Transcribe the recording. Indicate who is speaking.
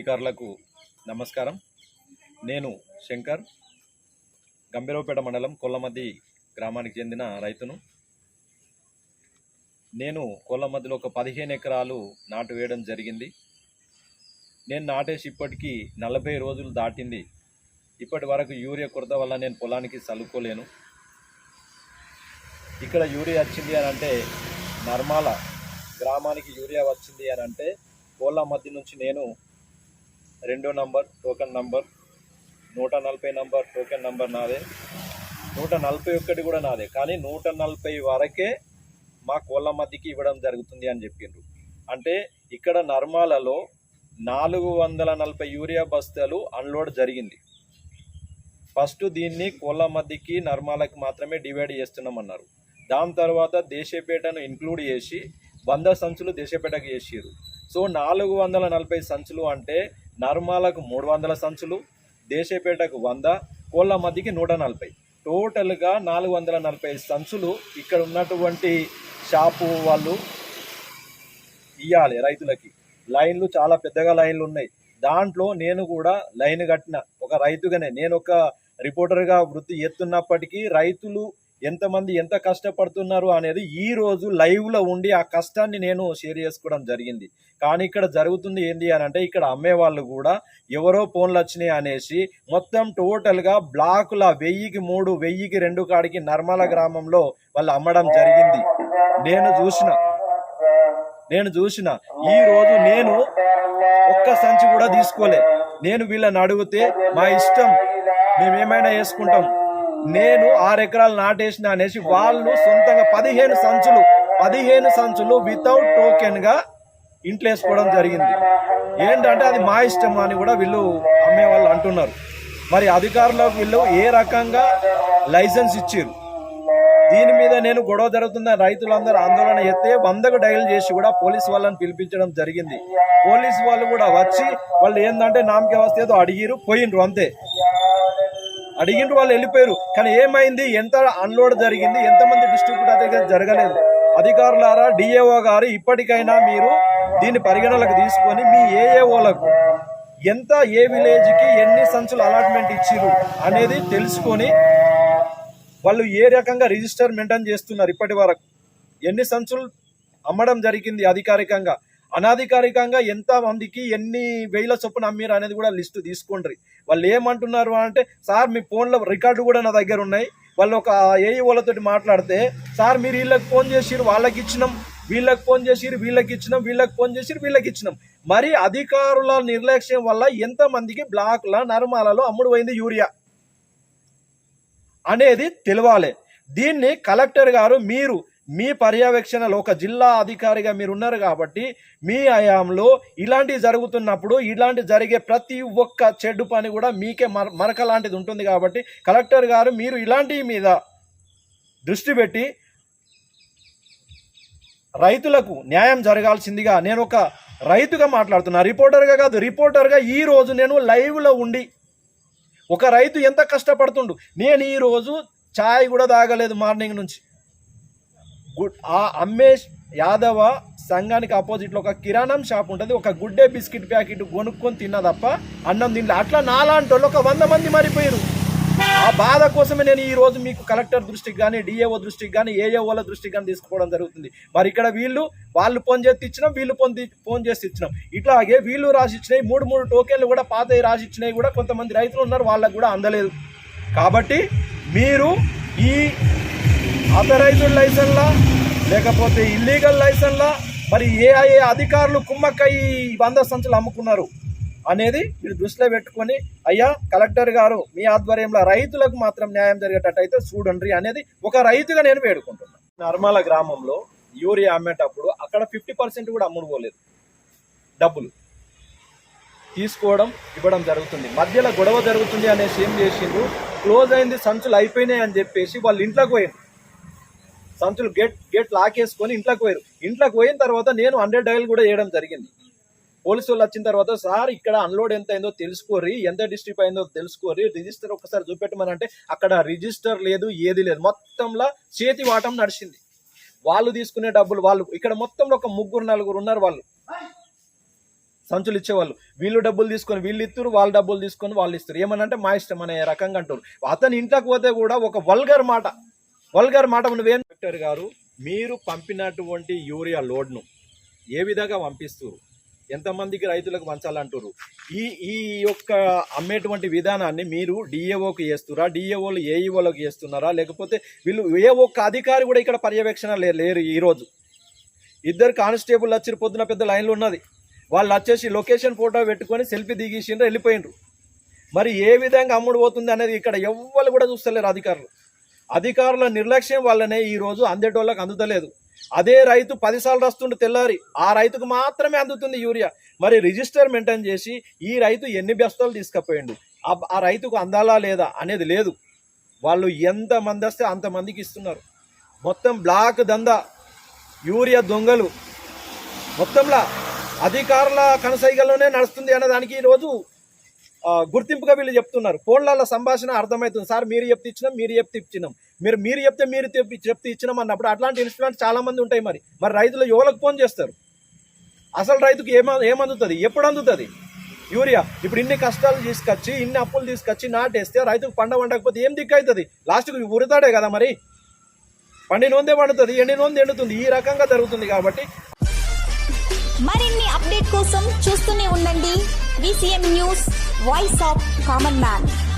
Speaker 1: అధికారులకు నమస్కారం. నేను శంకర్ గంభీరవపేట మండలం కొల్లమద్ది గ్రామానికి చెందిన రైతును. నేను కొల్లమద్దిలో ఒక పదిహేను ఎకరాలు నాటు వేయడం జరిగింది. నేను నాటేసి ఇప్పటికీ నలభై రోజులు దాటింది. ఇప్పటి వరకు యూరియా కొరత వల్ల నేను పొలానికి చల్లుకోలేను ఇక్కడ యూరియా వచ్చింది అని అంటే నర్మాల గ్రామానికి యూరియా వచ్చింది అని అంటే కోళ్ళ మధ్య నుంచి నేను రెండో నంబర్ టోకెన్ నంబర్ నూట నలభై నంబర్ టోకెన్ నంబర్ నాదే. నూట నలభై ఒక్కటి కూడా నాదే కానీ నూట నలభై వరకే మా కోళ్ళ మధ్యకి ఇవ్వడం జరుగుతుంది అని చెప్పిండ్రు. అంటే ఇక్కడ నర్మాలలో నాలుగు వందల నలభై యూరియా బస్తాలు అన్లోడ్ జరిగింది. ఫస్ట్ దీన్ని కోళ్ళ మధ్యకి నర్మాలకి మాత్రమే డివైడ్ చేస్తున్నామన్నారు. దాని తర్వాత దేశపేటను ఇంక్లూడ్ చేసి వంద సంచులు దేశపేటకు చేసిర్రు. సో నాలుగు వందల నలభై సంచులు అంటే నర్మాలకు మూడు వందల సంచులు దేశపేటకు వంద కోళ్ళ మధ్యకి నూట నలభై. టోటల్గా నాలుగు వందల నలభై సంచులు ఇక్కడ ఉన్నటువంటి షాపు వాళ్ళు ఇవ్వాలి రైతులకి. లైన్లు చాలా పెద్దగా లైన్లు ఉన్నాయి. దాంట్లో నేను కూడా లైన్ కట్టిన ఒక రైతుగానే. నేను ఒక రిపోర్టర్గా వృత్తి ఎత్తున్నప్పటికీ రైతులు ఎంతమంది ఎంత కష్టపడుతున్నారు అనేది ఈ రోజు లైవ్లో ఉండి ఆ కష్టాన్ని నేను షేర్ చేసుకోవడం జరిగింది. కానీ ఇక్కడ జరుగుతుంది ఏంటి అని అంటే ఇక్కడ అమ్మే వాళ్ళు కూడా ఎవరో ఫోన్లు వచ్చినాయి అనేసి మొత్తం టోటల్గా బ్లాకుల వెయ్యికి మూడు వెయ్యికి రెండు కాడికి నర్మల గ్రామంలో వాళ్ళు అమ్మడం జరిగింది. నేను చూసిన నేను చూసిన. ఈ రోజు నేను ఒక్క సంచి కూడా తీసుకోలే. నేను వీళ్ళని అడిగితే మా ఇష్టం మేమేమైనా వేసుకుంటాం నేను ఆరు ఎకరాలు నాటేసిన అనేసి వాళ్ళు సొంతంగా పదిహేను సంచులు పదిహేను సంచులు వితౌట్ టోకెన్గా ఇంట్లో వేసుకోవడం జరిగింది. ఏంటంటే అది మా ఇష్టం అని కూడా వీళ్ళు అమ్మే వాళ్ళు అంటున్నారు. మరి అధికారులకు వీళ్ళు ఏ రకంగా లైసెన్స్ ఇచ్చారు? దీని మీద నేను గొడవ జరుగుతున్న రైతులందరూ ఆందోళన ఎత్తే వందకు డైల్ చేసి కూడా పోలీస్ వాళ్ళని పిలిపించడం జరిగింది. పోలీస్ వాళ్ళు కూడా వచ్చి వాళ్ళు ఏంటంటే నామకే వస్తే ఏదో అడిగిరు పోయిండ్రు అంతే. అడిగిండ్రు వాళ్ళు వెళ్ళిపోయారు. కానీ ఏమైంది? ఎంత అన్లోడ్ జరిగింది? ఎంతమంది డిస్ట్రిబ్యూటర్ దగ్గర జరగలేదు. అధికారులారా డిఏఓ గారు ఇప్పటికైనా మీరు దీన్ని పరిగణలోకి తీసుకొని మీ ఏఏఓలకు ఎంత ఏ విలేజ్కి ఎన్ని సంచులు అలాట్మెంట్ ఇచ్చిరు అనేది తెలుసుకొని వాళ్ళు ఏ రకంగా రిజిస్టర్ మెయింటైన్ చేస్తున్నారు ఇప్పటి వరకు? ఎన్ని సంచులు అమ్మడం జరిగింది అధికారికంగా? అనాధికారికంగా ఎంత మందికి ఎన్ని వేల చొప్పున అమ్మిరు అనేది కూడా లిస్టు తీసుకోండి వాళ్ళు ఏమంటున్నారు అంటే సార్ మీ ఫోన్లో రికార్డు కూడా నా దగ్గర ఉన్నాయి. వాళ్ళు ఒక ఏఈ మాట్లాడితే సార్ మీరు వీళ్ళకి ఫోన్ చేసిరు వాళ్ళకి ఇచ్చినాం. వీళ్ళకి ఫోన్ చేసిరు వీళ్ళకి ఇచ్చినాం వీళ్ళకి ఫోన్ చేసిరు వీళ్ళకి ఇచ్చినాం. మరి అధికారుల నిర్లక్ష్యం వల్ల ఎంతమందికి బ్లాక్ల నర్మాలలో అమ్ముడు పోయింది యూరియా అనేది తెలవాలి. దీన్ని కలెక్టర్ గారు మీరు మీ పర్యవేక్షణలో ఒక జిల్లా అధికారిగా మీరు ఉన్నారు కాబట్టి మీ హయాంలో ఇలాంటివి జరుగుతున్నప్పుడు ఇలాంటి జరిగే ప్రతి ఒక్క చెడ్డు పని కూడా మీకే మర మరక లాంటిది ఉంటుంది కాబట్టి కలెక్టర్ గారు మీరు ఇలాంటి మీద దృష్టి పెట్టి రైతులకు న్యాయం జరగాల్సిందిగా నేను ఒక రైతుగా మాట్లాడుతున్నా. రిపోర్టర్గా కాదు రిపోర్టర్గా ఈ రోజు నేను లైవ్లో ఉండి ఒక రైతు ఎంత కష్టపడుతుండు? నేను ఈ రోజు ఛాయ్ కూడా తాగలేదు మార్నింగ్ నుంచి. గుడ్ ఆ అమ్మేష్ యాదవ సంఘానికి ఆపోజిట్లో ఒక కిరాణం షాప్ ఉంటుంది. ఒక గుడ్డే బిస్కెట్ ప్యాకెట్ కొనుక్కొని తిన్నా తప్ప అన్నం తినలే. అట్లా నాలాంటి వాళ్ళు ఒక వంద మంది మారిపోయారు ఆ బాధ కోసమే నేను ఈ రోజు మీకు కలెక్టర్ దృష్టికి కానీ డిఏఓ దృష్టికి కానీ ఏఏఓల దృష్టికి కానీ తీసుకోవడం జరుగుతుంది. మరి ఇక్కడ వీళ్ళు వాళ్ళు ఫోన్ చేసి ఇచ్చినాం వీళ్ళు ఫోన్ ఫోన్ చేసి ఇచ్చినాం. ఇట్లాగే వీళ్ళు రాసి ఇచ్చినాయి మూడు మూడు టోకెన్లు కూడా పాత రాసి ఇచ్చినాయి కూడా కొంతమంది రైతులు ఉన్నారు వాళ్ళకు కూడా అందలేదు. కాబట్టి మీరు ఈ అథరైజ్డ్ లైసెన్లా లేకపోతే ఇల్లీగల్ లైసెన్లా మరి ఏ ఏ అధికారులు కుమ్మక్కై వంద సంచులు అమ్ముకున్నారు అనేది మీరు దృష్టిలో పెట్టుకొని అయ్యా కలెక్టర్ గారు మీ ఆధ్వర్యంలో రైతులకు మాత్రం న్యాయం జరిగేటట్టు అయితే చూడండి అనేది ఒక రైతుగా నేను వేడుకుంటున్నాను నర్మల గ్రామంలో యూరియా అమ్మేటప్పుడు అక్కడ ఫిఫ్టీ పర్సెంట్ కూడా అమ్ముడు పోలేదు డబ్బులు తీసుకోవడం ఇవ్వడం జరుగుతుంది. మధ్యలో గొడవ జరుగుతుంది అనేసి ఏం చేసిండ్రు? క్లోజ్ అయింది సంచులు అయిపోయినాయి అని చెప్పేసి వాళ్ళు ఇంట్లోకి పోయింది సంచులు గేట్ గేట్ లాకేసుకొని ఇంట్లోకి పోయారు. ఇంట్లోకి పోయిన తర్వాత నేను హండ్రెడ్ డైల్ కూడా చేయడం జరిగింది. పోలీసు వాళ్ళు వచ్చిన తర్వాత సార్ ఇక్కడ అన్లోడ్ ఎంత అయిందో తెలుసుకోరి ఎంత డిస్ట్రిక్ట్ అయిందో తెలుసుకోరి రిజిస్టర్ ఒకసారి చూపెట్టమని అంటే అక్కడ రిజిస్టర్ లేదు ఏది లేదు. మొత్తంలో చేతి వాటం నడిచింది. వాళ్ళు తీసుకునే డబ్బులు వాళ్ళు ఇక్కడ మొత్తంలో ఒక ముగ్గురు నలుగురు ఉన్నారు వాళ్ళు. సంచులు ఇచ్చేవాళ్ళు. వీళ్ళు డబ్బులు తీసుకొని వీళ్ళు ఇస్తారు వాళ్ళు డబ్బులు తీసుకొని వాళ్ళు ఇస్తారు. ఏమనంటే మా ఇష్టం అనే రకంగా అంటారు. అతని ఇంట్లోకి పోతే కూడా ఒక వల్గర్ మాట. వల్గారు మాట నువ్వేం డాక్టర్ గారు మీరు పంపినటువంటి యూరియా లోడ్ను ఏ విధంగా పంపిస్తారు ఎంతమందికి రైతులకు పంచాలంటారు ఈ ఈ యొక్క అమ్మేటువంటి విధానాన్ని మీరు డిఏఓకి చేస్తురా డిఏఓలు ఏఈఓలకు చేస్తున్నారా? లేకపోతే వీళ్ళు ఏ ఒక్క అధికారి కూడా ఇక్కడ పర్యవేక్షణ లే- లేరు ఈరోజు ఇద్దరు కానిస్టేబుల్ వచ్చి పొద్దున పెద్ద లైన్లు ఉన్నది. వాళ్ళు వచ్చేసి లొకేషన్ ఫోటో పెట్టుకొని సెల్ఫీ దిగేసిండ్రు వెళ్ళిపోయిండ్రు. మరి ఏ విధంగా అమ్ముడు పోతుంది అనేది ఇక్కడ ఎవ్వరు కూడా చూస్తలేరు అధికారులు. అధికారుల నిర్లక్ష్యం వల్లనే ఈ రోజు అందేటోళ్ళకి అందుతలేదు. అదే రైతు పదిసార్లు వస్తుండే తెల్లారి. ఆ రైతుకు మాత్రమే అందుతుంది యూరియా. మరి రిజిస్టర్ మెయింటైన్ చేసి ఈ రైతు ఎన్ని బస్తాలు తీసుకుపోయిండు? ఆ- రైతుకు అందాలా లేదా అనేది లేదు. వాళ్ళు ఎంతమంది వస్తే అంతమందికి ఇస్తున్నారు. మొత్తం బ్లాక్ దందా యూరియా దొంగలు. మొత్తంలా అధికారుల కనసైగల్లోనే నడుస్తుంది అనే దానికి ఈరోజు గుర్తింపుగా వీళ్ళు చెప్తున్నారు. ఫోన్లలో సంభాషణ అర్థమవుతుంది. సార్ మీరు చెప్తే ఇచ్చినాం మీరు చెప్తే ఇచ్చినాం. మీరు మీరు చెప్తే మీరు తెప్పి- చెప్తే ఇచ్చినాం అన్నప్పుడు అట్లాంటి ఇన్సిడెంట్స్ చాలా మంది ఉంటాయి మరి. మరి రైతులు యువలకు ఫోన్ చేస్తారు? అసలు రైతుకు ఏమ ఏమందుతుంది? ఎప్పుడు అందుతుంది? యూరియా. ఇప్పుడు ఇన్ని కష్టాలు తీసుకొచ్చి ఇన్ని అప్పులు తీసుకొచ్చి నాటేస్తే రైతుకు పండ వండకపోతే ఏం దిక్కు అవుతుంది లాస్ట్కి ఉరితాడే కదా మరి. పండినోందే పండుతుంది ఎండినోంది ఎండుతుంది. ఈ రకంగా జరుగుతుంది కాబట్టి.
Speaker 2: మరిన్ని అప్డేట్ కోసం చూస్తూనే ఉండండి. BCM News, Voice of Common Man.